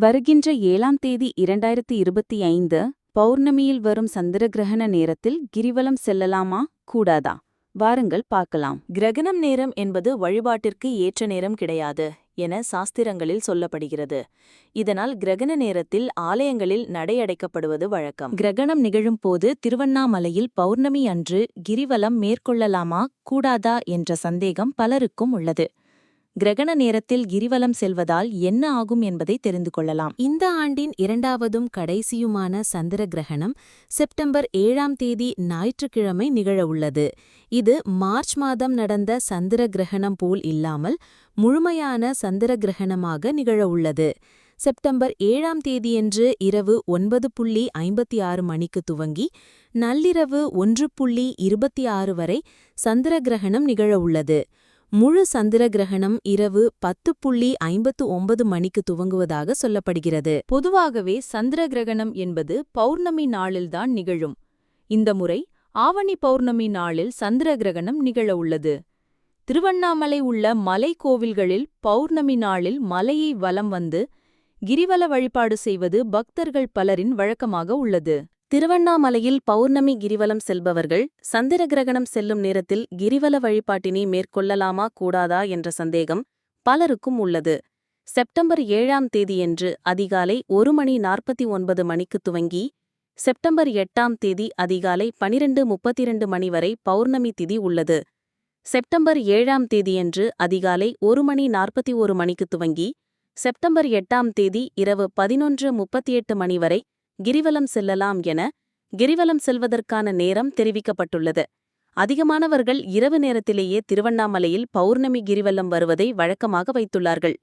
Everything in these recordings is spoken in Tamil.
வருகின்ற ஏழாம் தேதி இரண்டாயிரத்தி இருபத்தி ஐந்து பௌர்ணமியில் வரும் சந்திர கிரகண நேரத்தில் கிரிவலம் செல்லலாமா? கூடாதா? வாருங்கள் பார்க்கலாம். கிரகணம் நேரம் என்பது வழிபாட்டிற்கு ஏற்ற நேரம் கிடையாது என சாஸ்திரங்களில் சொல்லப்படுகிறது. இதனால் கிரகண நேரத்தில் ஆலயங்களில் நடையடைக்கப்படுவது வழக்கம். கிரகணம் நிகழும் போது திருவண்ணாமலையில் பௌர்ணமி அன்று கிரிவலம் மேற்கொள்ளலாமா? கூடாதா? என்ற சந்தேகம் பலருக்கும் உள்ளது. கிரகண நேரத்தில் கிரிவலம் செல்வதால் என்ன ஆகும் என்பதை தெரிந்து கொள்ளலாம். இந்த ஆண்டின் இரண்டாவதும் கடைசியுமான சந்திர கிரகணம் செப்டம்பர் ஏழாம் தேதி ஞாயிற்றுக்கிழமை நிகழவுள்ளது இது மார்ச் மாதம் நடந்த சந்திர கிரகணம் போல் இல்லாமல் முழுமையான சந்திர கிரகணமாக நிகழவுள்ளது செப்டம்பர் ஏழாம் தேதியன்று இரவு ஒன்பது புள்ளி ஐம்பத்தி ஆறு மணிக்கு துவங்கி நள்ளிரவு ஒன்று புள்ளி இருபத்தி ஆறு வரை சந்திர கிரகணம் நிகழவுள்ளது முழு சந்திர கிரகணம் இரவு பத்து புள்ளி ஐம்பத்து ஒன்பது மணிக்கு துவங்குவதாக சொல்லப்படுகிறது. பொதுவாகவே சந்திர கிரகணம் என்பது பௌர்ணமி நாளில்தான் நிகழும். இந்த முறை ஆவணி பௌர்ணமி நாளில் சந்திர கிரகணம் நிகழவுள்ளது திருவண்ணாமலை உள்ள மலை கோவில்களில் பௌர்ணமி நாளில் மலையை வலம் வந்து கிரிவல வழிபாடு செய்வது பக்தர்கள் பலரின் வழக்கமாக உள்ளது. திருவண்ணாமலையில் பௌர்ணமி கிரிவலம் செல்பவர்கள் சந்திர கிரகணம் செல்லும் நேரத்தில் கிரிவல வழிபாட்டினை மேற்கொள்ளலாமா கூடாதா என்ற சந்தேகம் பலருக்கும் உள்ளது. செப்டம்பர் ஏழாம் தேதியன்று அதிகாலை ஒரு மணி நாற்பத்தி ஒன்பது மணிக்கு துவங்கி செப்டம்பர் எட்டாம் தேதி அதிகாலை பனிரெண்டு முப்பத்திரண்டு மணி வரை பௌர்ணமி திதி உள்ளது. செப்டம்பர் ஏழாம் தேதியன்று அதிகாலை ஒரு மணி நாற்பத்தி ஒரு மணிக்கு துவங்கி செப்டம்பர் எட்டாம் தேதி இரவு பதினொன்று முப்பத்தி எட்டு மணி வரை கிரிவலம் செல்லலாம் என கிரிவலம் செல்வதற்கான நேரம் தெரிவிக்கப்பட்டுள்ளது. அதிகமானவர்கள் இரவு நேரத்திலேயே திருவண்ணாமலையில் பௌர்ணமி கிரிவலம் வருவதை வழக்கமாக வைத்துள்ளார்கள்.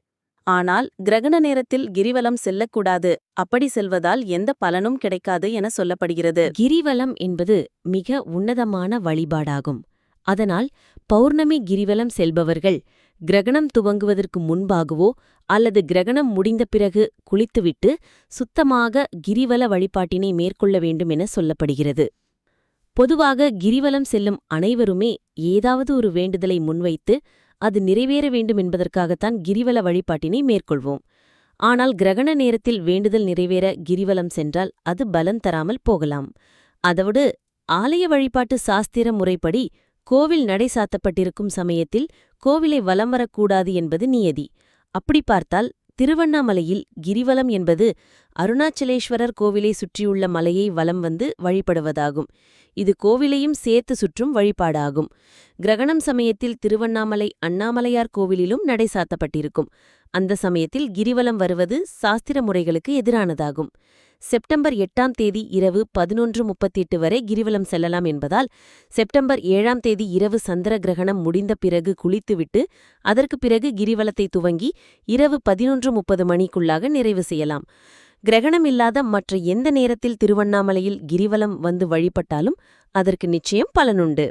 ஆனால் கிரகண நேரத்தில் கிரிவலம் செல்லக்கூடாது அப்படி செல்வதால் எந்த பலனும் கிடைக்காது என சொல்லப்படுகிறது. கிரிவலம் என்பது மிக உன்னதமான வழிபாடாகும். அதனால் பௌர்ணமி கிரிவலம் செல்பவர்கள் கிரகணம் துவங்குவதற்கு முன்பாகவோ அல்லது கிரகணம் முடிந்த பிறகு குளித்துவிட்டு சுத்தமாக கிரிவல வழிபாட்டினை மேற்கொள்ள வேண்டும் என சொல்லப்படுகிறது. பொதுவாக கிரிவலம் செல்லும் அனைவருமே ஏதாவது ஒரு வேண்டுதலை முன்வைத்து அது நிறைவேற வேண்டும் என்பதற்காகத்தான் கிரிவல வழிபாட்டினை மேற்கொள்வோம். ஆனால் கிரகண நேரத்தில் வேண்டுதல் நிறைவேற கிரிவலம் சென்றால் அது பலன் தராமல் போகலாம். அதோடு ஆலய வழிபாட்டு சாஸ்திர முறைப்படி கோவில் நடை சாத்தப்பட்டிருக்கும் சமயத்தில் கோவிலை வலம் வரக்கூடாது என்பது நியதி. அப்படி பார்த்தால் திருவண்ணாமலையில் கிரிவலம் என்பது அருணாச்சலேஸ்வரர் கோவிலை சுற்றியுள்ள மலையை வலம் வந்து வழிபடுவதாகும். இது கோவிலையும் சேர்த்து சுற்றும் வழிபாடாகும். கிரகணம் சமயத்தில் திருவண்ணாமலை அண்ணாமலையார் கோவிலிலும் நடை சாத்தப்பட்டிருக்கும். அந்த சமயத்தில் கிரிவலம் வருவது சாஸ்திர முறைகளுக்கு எதிரானதாகும். செப்டம்பர் எட்டாம் தேதி இரவு பதினொன்று முப்பத்தெட்டு வரை கிரிவலம் செல்லலாம் என்பதால் செப்டம்பர் ஏழாம் தேதி இரவு சந்திர கிரகணம் முடிந்த பிறகு குளித்துவிட்டு அதற்கு பிறகு கிரிவலத்தை துவங்கி இரவு பதினொன்று முப்பது மணிக்குள்ளாக நிறைவு செய்யலாம். கிரகணம் இல்லாத மற்ற எந்த நேரத்தில் திருவண்ணாமலையில் கிரிவலம் வந்து வழிபட்டாலும் அதற்கு நிச்சயம் பலனுண்டு.